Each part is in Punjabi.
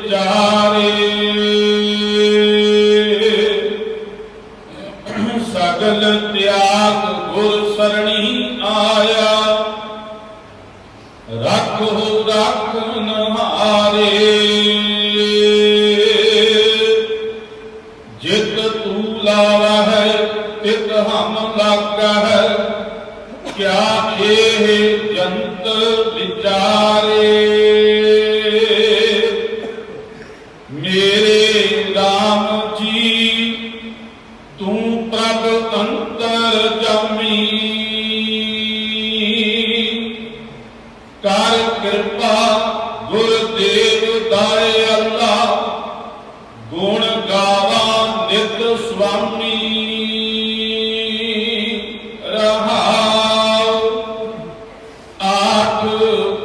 ਵਿਚਾਰੇ। ਸਗਲ ਤਿਆਗ ਗੁਰ ਸਰਣੀ ਆਇਆ। ਰੱਖੋ ਰੱਖ ਹਾਰੇ। ਜਿਤ ਤੂੰ ਲਾਵਾ ਹੈ ਤਿਤ ਹਮ ਲਾਗਾ ਹੈ ਕਿਆ ਇਹ ਜੰਤ ਵਿਚਾਰੇ। ਕਰ ਕਿਰਪਾ ਗੁਰਦੇਵ ਦਾਇ ਅੱਲਾ, ਗੁਣ ਗਾਵਾਂ ਨਿਤ ਸੁਆਮੀ। ਰਹਾਉ ਆਠ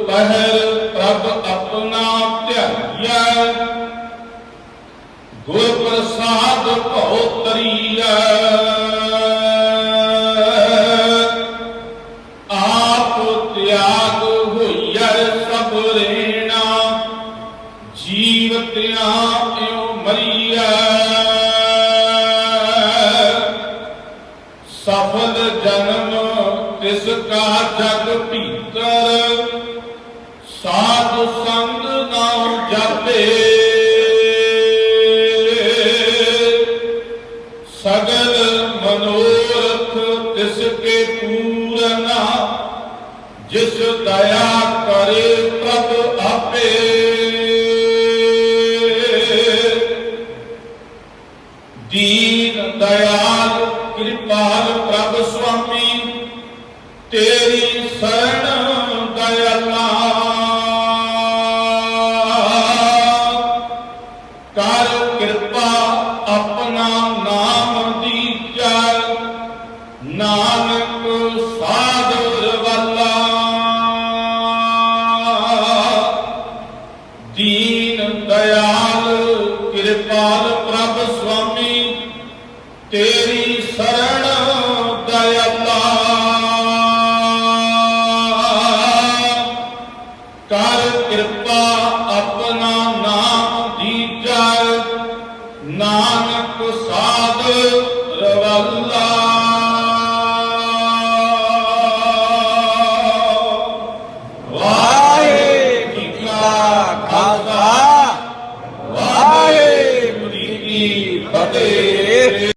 ਪਹਿਰ ਪ੍ਰਭ ਆਪਣਾ ਧਿਆਈਐ। ਗੁਰ ਪ੍ਰਸਾਦ ਭਉ ਤਰੀਐ ਜੀਵਤਿਆਂ ਇਉ ਮਰੀਐ ਸਫਲ ਜਨਮ ਤਿਸ ਕਾ ਜਗ ਭੀਤਰ, ਸਾਧ ਸੰਗ ਨਾਮ ਜਪੇ। ਸਗਲ ਮਨੋਰਥ ਤਿਸ ਕੇ ਪੂਰਨਾ ਜਿਸ ਦਇਆ ਕਰੇ ਦੀਨ, ਦਇਆਲ, ਕਿਰਪਾਲ ਪ੍ਰਭ ਸੁਆਮੀ, ਤੇਰੀ ਸਰਣ ਦਇਆਲਾ। ਕਰ ਕਿਰਪਾ ਆਪਣਾ ਨਾਮ ਦੀ ਦੀਜੈ, ਨਾਨਕ ਸਾਧੁਰ ਵਾਲਾ। ਦੀਨ Yeah.